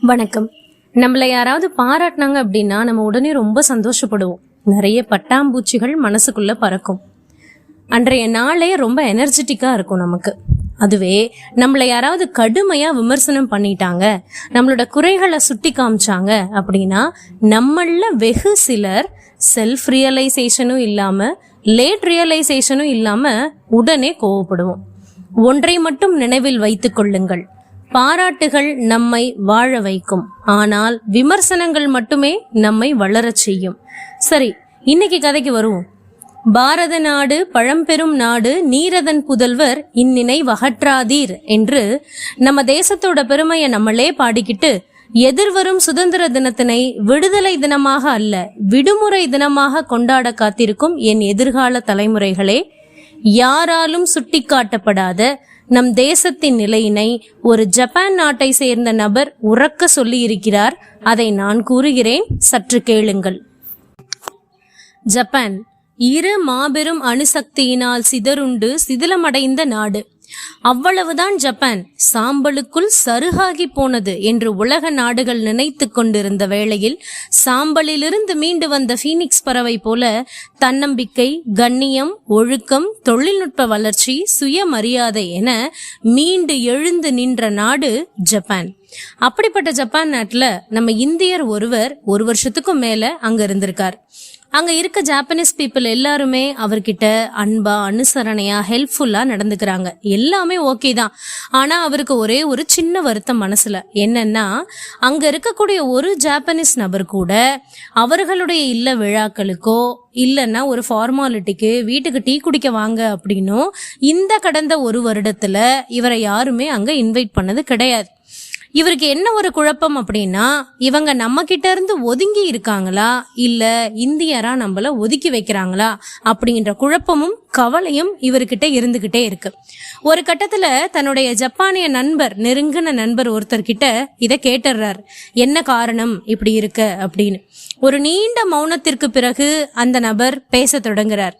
வணக்கம். நம்மளை யாராவது பாராட்டினாங்க அப்படின்னா நம்ம உடனே ரொம்ப சந்தோஷப்படுவோம். நிறைய பட்டாம்பூச்சிகள் மனசுக்குள்ள பறக்கும். அன்றைய நாளே ரொம்ப எனர்ஜெட்டிக்காக இருக்கும் நமக்கு. அதுவே நம்மளை யாராவது கடுமையாக விமர்சனம் பண்ணிட்டாங்க நம்மளோட குறைகளை சுட்டி காமிச்சாங்க அப்படின்னா நம்மள வெகு சிலர் செல்ஃப் ரியலைசேஷனும் இல்லாமல் லேட் ரியலைசேஷனும் இல்லாமல் உடனே கோவப்படுவோம். ஒன்றை மட்டும் நினைவில் வைத்துக் கொள்ளுங்கள். பாராட்டுகள் நம்மை வாழ வைக்கும். ஆனால் விமர்சனங்கள் மட்டுமே நம்மை வளரச் செய்யும். சரி இன்னைக்கு கதைக்கு வருவோம். பாரத நாடு பழம்பெரும் நாடு நீரதன் புதல்வர் இந்நினை வகற்றாதீர் என்று நம்ம தேசத்தோட பெருமையை நம்மளே பாடிக்கிட்டு எதிர்வரும் சுதந்திர தினத்தினை விடுதலை தினமாக அல்ல விடுமுறை தினமாக கொண்டாட காத்திருக்கும் என் எதிர்கால தலைமுறைகளே யாராலும் சுட்டிக்காட்டப்படாத நம் தேசத்தின் நிலையினை ஒரு ஜப்பான் நாட்டை சேர்ந்த நபர் உறக்க சொல்லியிருக்கிறார். அதை நான் கூறுகிறேன். சற்று கேளுங்கள். ஜப்பான் இரு மாபெரும் அணுசக்தியினால் சிதறுண்டு சிதிலமடைந்த நாடு. அவ்வளவுதான் ஜப்பான். சாம்பலுக்குள் சருகாகி போனது என்று உலக நாடுகள் நினைத்து கொண்டிருந்த வேளையில் சாம்பலிலிருந்து மீண்டு வந்த ஃபீனிக்ஸ் பறவை போல தன்னம்பிக்கை கண்ணியம் ஒழுக்கம் தொழில்நுட்ப வளர்ச்சி சுயமரியாதை என மீண்டு எழுந்து நின்ற நாடு ஜப்பான். அப்படிப்பட்ட ஜப்பான் நாட்டுல நம்ம இந்தியர் ஒருவர் ஒரு வருஷத்துக்கும் மேல அங்க இருந்திருக்கார். அங்க இருக்க ஜாப்பனீஸ் பீப்புள் எல்லாருமே அவர்கிட்ட அன்பா அனுசரணையா ஹெல்ப்ஃபுல்லா நடந்துக்கிறாங்க. எல்லாமே ஓகே தான். ஆனா அவருக்கு ஒரே ஒரு சின்ன வருத்தம் மனசுல. என்னன்னா அங்க இருக்கக்கூடிய ஒரு ஜாப்பனீஸ் நபர் கூட அவர்களுடைய இல்ல விழாக்களுக்கோ இல்லைன்னா ஒரு ஃபார்மாலிட்டிக்கு வீட்டுக்கு டீ குடிக்க வாங்க அப்படின்னும் இந்த கடந்த ஒரு வருடத்துல இவரை யாருமே அங்க இன்வைட் பண்ணது கிடையாது. இவருக்கு என்ன ஒரு குழப்பம் அப்படின்னா இவங்க நம்ம கிட்ட இருந்து ஒதுங்கி இருக்காங்களா? இல்ல இந்தியரா நம்மள ஒதுக்கி வைக்கிறாங்களா? அப்படின்ற குழப்பமும் கவலையும் இவர்கிட்ட இருந்துகிட்டே இருக்கு. ஒரு கட்டத்துல தன்னுடைய ஜப்பானிய நண்பர் நெருங்கின நண்பர் ஒருத்தர் கிட்ட இதை கேட்டுறாரு என்ன காரணம் இப்படி இருக்க? அப்படின்னு. ஒரு நீண்ட மௌனத்திற்கு பிறகு அந்த நபர் பேச தொடங்குறார்.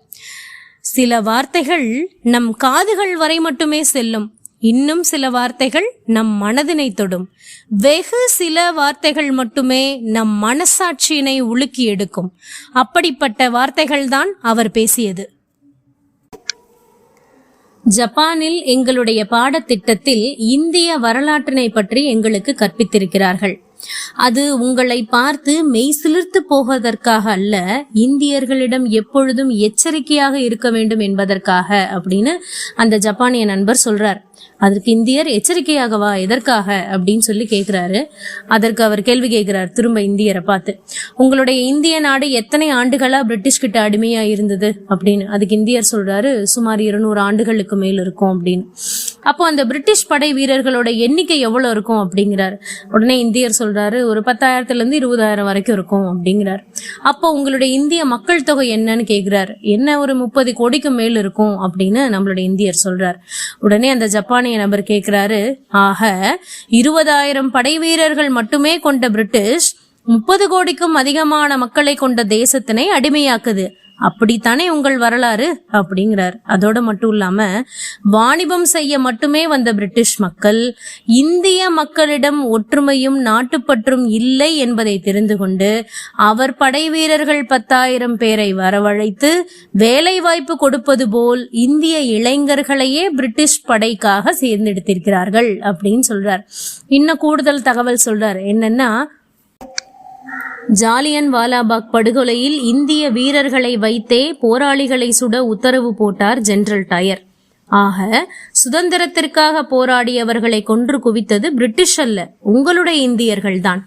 சில வார்த்தைகள் நம் காதுகள் வரை மட்டுமே செல்லும். இன்னும் சில வார்த்தைகள் நம் மனதினை தொடும். வெகு சில வார்த்தைகள் மட்டுமே நம் மனசாட்சியினை உலுக்கி எடுக்கும். அப்படிப்பட்ட வார்த்தைகள் தான் அவர் பேசியது. ஜப்பானில் எங்களுடைய பாடத்திட்டத்தில் இந்திய வரலாற்றினை பற்றி எங்களுக்கு கற்பித்திருக்கிறார்கள். அது உங்களை பார்த்து மெய் சிலிர்த்து போவதற்காக அல்ல இந்தியர்களிடம் எப்பொழுதும் எச்சரிக்கையாக இருக்க வேண்டும் என்பதற்காக அப்படின்னு அந்த ஜப்பானிய நண்பர் சொல்றார். அதற்கு இந்தியர் எச்சரிக்கையாகவா எதற்காக அப்படின்னு சொல்லி கேட்கிறாரு அதற்கு அவர் கேள்வி கேட்கிறார் திரும்ப இந்தியரை பார்த்து. உங்களுடைய இந்திய நாடு எத்தனை ஆண்டுகளா பிரிட்டிஷ் கிட்ட அடிமையா இருந்தது அப்படின்னு அதுக்கு இந்தியர் சொல்றாரு சுமார் இருநூறு ஆண்டுகளுக்கு மேல் இருக்கும் அப்படின்னு. அப்போ அந்த பிரிட்டிஷ் படை வீரர்களோட எண்ணிக்கை எவ்வளவு இருக்கும் அப்படிங்கிறார். உடனே இந்தியர் சொல்றாரு ஒரு பத்தாயிரத்துல இருந்து இருபதாயிரம் வரைக்கும் இருக்கும் அப்படிங்கிறார். அப்போ உங்களுடைய இந்திய மக்கள் தொகை என்னன்னு கேட்குறாரு என்ன ஒரு முப்பது கோடிக்கு மேல் இருக்கும் அப்படின்னு நம்மளுடைய இந்தியர் சொல்றார். உடனே அந்த ஜப்பானிய நபர் கேட்கிறாரு ஆக இருபதாயிரம் படை வீரர்கள் மட்டுமே கொண்ட பிரிட்டிஷ் முப்பது கோடிக்கும் அதிகமான மக்களை கொண்ட தேசத்தினை அடிமையாக்குது. அப்படித்தானே உங்கள் வரலாறு? அப்படிங்கிறார். அதோட மட்டும் இல்லாம வாணிபம் செய்ய மட்டுமே வந்த பிரிட்டிஷ் மக்கள் இந்திய மக்களிடம் ஒற்றுமையும் நாட்டுப்பற்றும் இல்லை என்பதை தெரிந்து கொண்டு அவர் படை வீரர்கள் பத்தாயிரம் பேரை வரவழைத்து வேலை வாய்ப்பு கொடுப்பது போல் இந்திய இளைஞர்களையே பிரிட்டிஷ் படைக்காக சேர்ந்தெடுத்திருக்கிறார்கள் அப்படின்னு சொல்றார். இன்னும் கூடுதல் தகவல் சொல்றார். என்னன்னா ஜாலியன் வாலாபாக் படுகொலையில் இந்திய வீரர்களை வைத்தே போராளிகளை சுட உத்தரவு போட்டார் ஜெனரல் டயர். ஆக சுதந்திரத்திற்காக போராடியவர்களை கொன்று குவித்தது பிரிட்டிஷ் அல்ல உங்களுடைய இந்தியர்கள்தான்.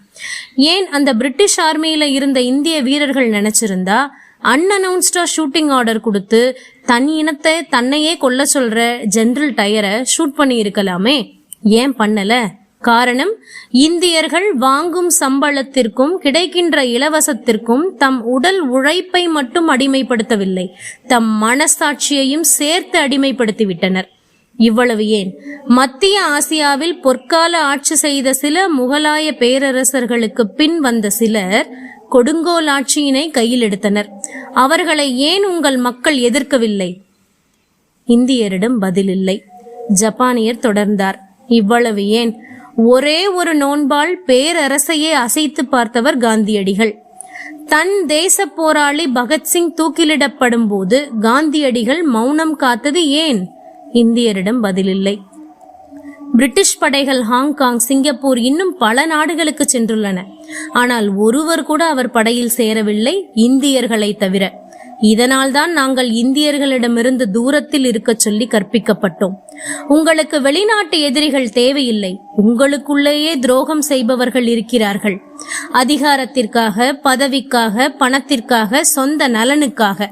ஏன் அந்த பிரிட்டிஷ் ஆர்மியில இருந்த இந்திய வீரர்கள் நினைச்சிருந்தா அன்அனௌன்ஸ்டா ஷூட்டிங் ஆர்டர் கொடுத்து தன் இனத்தை தன்னையே கொல்ல சொல்ற ஜெனரல் டயரை ஷூட் பண்ணி இருக்கலாமே ஏன் பண்ணல? காரணம் இந்தியர்கள் வாங்கும் சம்பளத்திற்கும் கிடைக்கின்ற இலவசத்திற்கும் தம் உடல் உழைப்பை மட்டும் அடிமைப்படுத்தவில்லை தம் மனசாட்சியையும் சேர்த்து அடிமைப்படுத்திவிட்டனர். இவ்வளவு ஏன்? மத்திய ஆசியாவில் பொற்கால ஆட்சி செய்த சில முகலாய பேரரசர்களுக்கு பின் வந்த சிலர் கொடுங்கோல் ஆட்சியினை கையில் எடுத்தனர். அவர்களை ஏன் உங்கள் மக்கள் எதிர்க்கவில்லை? இந்தியரிடம் பதிலில்லை ஜப்பானியர் தொடர்ந்தார். இவ்வளவு ஏன்? ஒரே ஒரு நோன்பால் பேரரசையே அசைத்து பார்த்தவர் காந்தியடிகள். தன் தேச போராளி பகத்சிங் தூக்கிலிடப்படும் போது காந்தியடிகள் மௌனம் காத்தது ஏன்? இந்தியரிடம் பதிலில்லை. பிரிட்டிஷ் படைகள் ஹாங்காங் சிங்கப்பூர் இன்னும் பல நாடுகளுக்கு சென்றுள்ளன. ஆனால் ஒருவர் கூட அவர் படையில் சேரவில்லை இந்தியர்களை தவிர. இதனால்தான் நாங்கள் இந்தியர்களிடமிருந்து தூரத்தில் இருக்கச் சொல்லி கற்பிக்கப்பட்டோம். உங்களுக்கு வெளிநாட்டு எதிரிகள் தேவையில்லை. உங்களுக்குள்ளேயே துரோகம் செய்பவர்கள் இருக்கிறார்கள். அதிகாரத்திற்காக பதவிக்காக பணத்திற்காக சொந்த நலனுக்காக.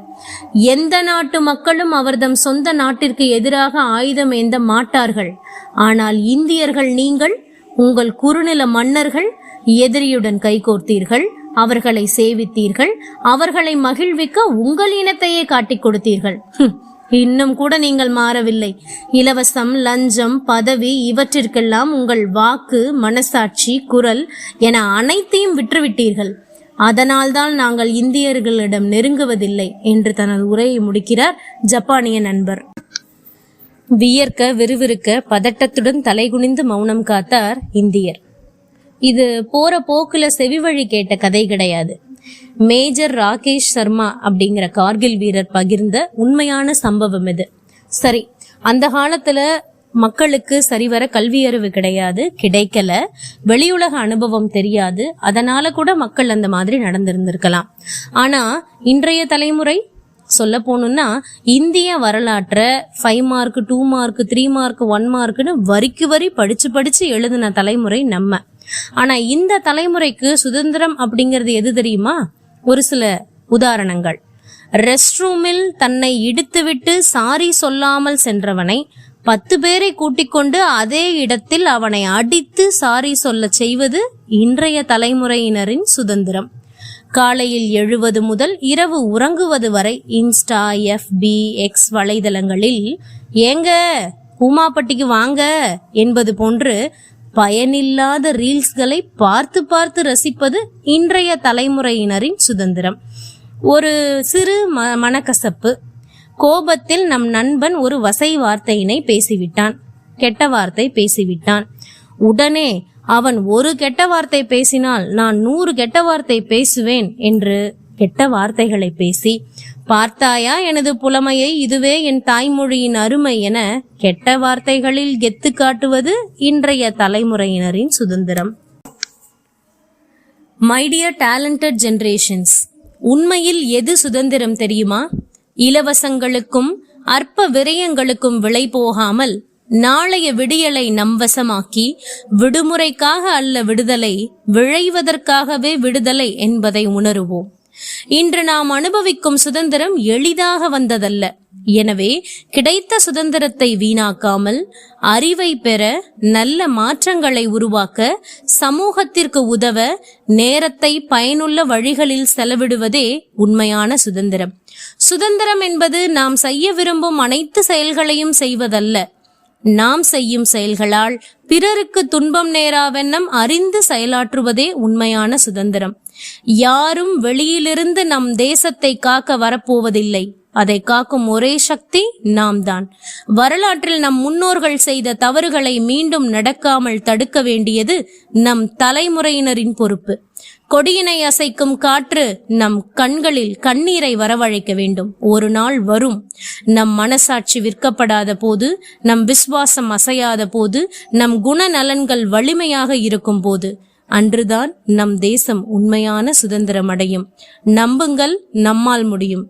எந்த நாட்டு மக்களும் அவர்தம் சொந்த நாட்டிற்கு எதிராக ஆயுதம் ஏந்த மாட்டார்கள். ஆனால் இந்தியர்கள் நீங்கள் உங்கள் குறுநில மன்னர்கள் எதிரியுடன் கைகோர்த்தீர்கள். அவர்களை சேவித்தீர்கள். அவர்களை மகிழ்விக்க உங்கள் இனத்தையே காட்டிக் கொடுத்தீர்கள். இன்னும் கூட நீங்கள் மாறவில்லை. இலவசம் லஞ்சம் பதவி இவற்றிற்கெல்லாம் உங்கள் வாக்கு மனசாட்சி குரல் என அனைத்தையும் விற்றுவிட்டீர்கள். அதனால்தான் நாங்கள் இந்தியர்களிடம் நெருங்குவதில்லை என்று தனது உரையை முடிக்கிறார் ஜப்பானிய நண்பர். வியர்க்க விறுவிறுக்க பதட்டத்துடன் தலைகுனிந்து மௌனம் காத்தார் இந்தியர். இது போற போக்குல செவிவழி கேட்ட கதை கிடையாது. மேஜர் ராகேஷ் சர்மா அப்படிங்கிற கார்கில் வீரர் பகிர்ந்த உண்மையான சம்பவம் இது. சரி அந்த காலத்துல மக்களுக்கு சரிவர கல்வி அறிவு கிடையாது கிடைக்கல. வெளியுலக அனுபவம் தெரியாது. அதனால கூட மக்கள் அந்த மாதிரி நடந்திருந்திருக்கலாம். ஆனா இன்றைய தலைமுறை சொல்ல போகணும்னா இந்திய வரலாற்றை five mark two mark three mark one மார்க்னு வரிக்கு வரி படிச்சு படிச்சு எழுதின தலைமுறை நம்ம. ஆனா இந்த தலைமுறைக்கு சுதந்திரம் அப்படிங்கிறது எது தெரியுமா? ஒரு சில உதாரணங்கள். ரெஸ்ட் ரூமில் தன்னை இடித்துவிட்டு சாரி சொல்லாமல் சென்றவனை பத்து பேரை கூட்டிக் கொண்டு அதே இடத்தில் அவனை அடித்து சாரி சொல்லச் செய்வது இன்றைய தலைமுறையினரின் சுதந்திரம். காலையில் எழுவது முதல் இரவு உறங்குவது வரை இன்ஸ்டா எஃபி எக்ஸ் வலைதளங்களில் ஏங்க பூமாப்பட்டிக்கு வாங்க என்பது போன்று பயனில்லாத ரீல்ஸ்களை பார்த்து பார்த்து ரசிப்பது இன்றைய தலைமுறையினரின் சுதந்திரம். ஒரு சிறு ம மனக்கசப்பு. கோபத்தில் நம் நண்பன் ஒரு வசை வார்த்தையினை பேசிவிட்டான். கெட்ட வார்த்தை பேசிவிட்டான். உடனே அவன் ஒரு கெட்ட வார்த்தை பேசினால் நான் நூறு கெட்ட வார்த்தை பேசுவேன் என்று கெட்ட வார்த்தைகளை பேசி பார்த்தாயா எனது புலமையை? இதுவே என் தாய்மொழியின் அருமை என கெட்ட வார்த்தைகளில் கெத்து காட்டுவது இன்றைய தலைமுறையினரின் சுதந்திரம். மைடியர் டேலண்டட் ஜென்ரேஷன்ஸ் உண்மையில் எது சுதந்திரம் தெரியுமா? இலவசங்களுக்கும் அற்ப விரயங்களுக்கும் விலை போகாமல் நாளைய விடியலை நம்வசமாக்கி விடுமுறைக்காக அல்ல விடுதலை விழைவதற்காகவே விடுதலை என்பதை உணருவோம். இன்று நாம் அனுபவிக்கும் சுதந்திரம் எளிதாக வந்ததல்ல. எனவே கிடைத்த சுதந்திரத்தை வீணாக்காமல் அறிவை பெற நல்ல மாற்றங்களை உருவாக்க சமூகத்திற்கு உதவ நேரத்தை பயனுள்ள வழிகளில் செலவிடுவதே உண்மையான சுதந்திரம். சுதந்திரம் என்பது நாம் செய்ய விரும்பும் அனைத்து செயல்களையும் செய்வதல்ல. நாம் செய்யும் செயல்களால் பிறருக்கு துன்பம் நேராவெண்ணம் அறிந்து செயலாற்றுவதே உண்மையான சுதந்திரம். யாரும் வெளியிலிருந்து நம் தேசத்தை காக்க வரப்போவதில்லை. அதை காக்கும் ஒரே சக்தி நாம் தான் வரலாற்றில் நம் முன்னோர்கள் செய்த தவறுகளை மீண்டும் நடக்காமல் தடுக்க வேண்டியது நம் தலைமுறையினரின் பொறுப்பு. கொடியினை அசைக்கும் காற்று நம் கண்களில் கண்ணீரை வரவழைக்க வேண்டும். ஒரு நாள் வரும். நம் மனசாட்சி விற்கப்படாத போது நம் விசுவாசம் அசையாத போது நம் குணநலன்கள் வலிமையாக இருக்கும் போது அன்றுதான் நம் தேசம் உண்மையான சுதந்திரம் அடையும். நம்புங்கள் நம்மால் முடியும்.